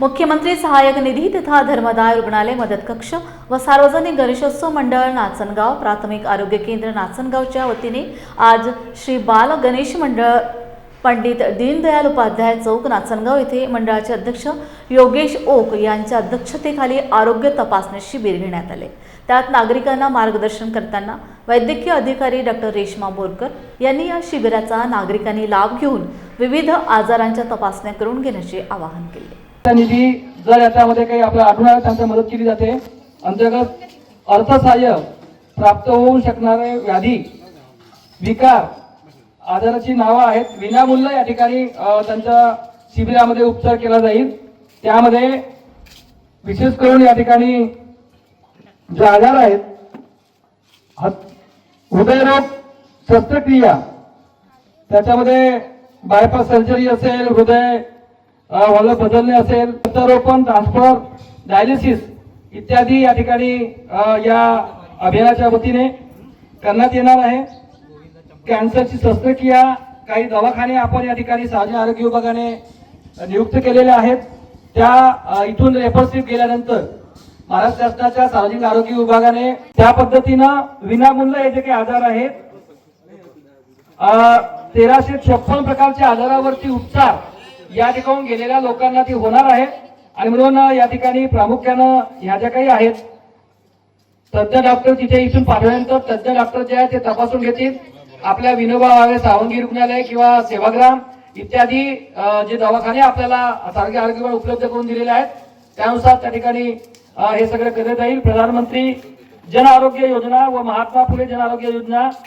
मुख्यमंत्री सहाय्यक निधी तथा धर्मदाय रुग्णालय मदत कक्ष व सार्वजनिक गणेशोत्सव मंडळ नाचनगाव प्राथमिक आरोग्य केंद्र नाचनगावच्या वतीने आज श्री बाल गणेश मंडळ पंडित दीनदयाल उपाध्याय चौक नाचनगाव येथे मंडळाचे अध्यक्ष योगेश ओक यांच्या अध्यक्षतेखाली आरोग्य तपासणी शिबिर घेण्यात आले. त्यात नागरिकांना मार्गदर्शन करताना वैद्यकीय अधिकारी डॉक्टर रेश्मा बोरकर यांनी या शिबिराचा नागरिकांनी लाभ घेऊन विविध आजारांच्या तपासण्या करून घेण्याचे आवाहन केले. निधी जर याच्यामध्ये काही आपल्या आढळून आलं त्यांच्या मदत केली जाते अंतर्गत अर्थसहाय्य प्राप्त होऊ शकणारे व्याधी विकार आजाराची नावं आहेत. विनामूल्य या ठिकाणी त्यांच्या शिबिरामध्ये उपचार केला जाईल. त्यामध्ये विशेष करून या ठिकाणी जे आजार आहेत हृदयरोग शस्त्रक्रिया त्याच्यामध्ये बायपास सर्जरी असेल हृदय अ, बदलणे असेल. प्रत्यारोपण ट्रान्सफर डायलिसिस इत्यादी या ठिकाणी या अभियानाच्या वतीने करण्यात येणार आहे. कॅन्सरची शस्त्रक्रिया काही दवाखाने आपण या ठिकाणी सामाजिक आरोग्य विभागाने नियुक्त केलेले आहेत. त्या इथून रेफरशिप गेल्यानंतर महाराष्ट्र शासनाच्या सार्वजनिक आरोग्य विभागाने त्या पद्धतीनं विनामूल्य हे जे काही आजार आहेत तेराशे छप्पन प्रकारच्या आजारावरती उपचार या ठिकाणून गेलेल्या लोकांना ती होणार आहे. आणि म्हणून या ठिकाणी प्रामुख्यानं ह्या ज्या काही आहेत तज्ज्ञ डॉक्टर तिथे इथून पाठवल्यानंतर तज्ज्ञ डॉक्टर जे आहेत ते तपासून घेतील. आपल्या विनोबा भावे सावंगी रुग्णालय किंवा सेवाग्राम इत्यादी जे दवाखाने आपल्याला सारखे आरोग्य उपलब्ध करून दिलेले आहेत. त्यानुसार त्या ठिकाणी हे सगळं करण्यात येईल. प्रधानमंत्री जन आरोग्य योजना व महात्मा फुले जन आरोग्य योजना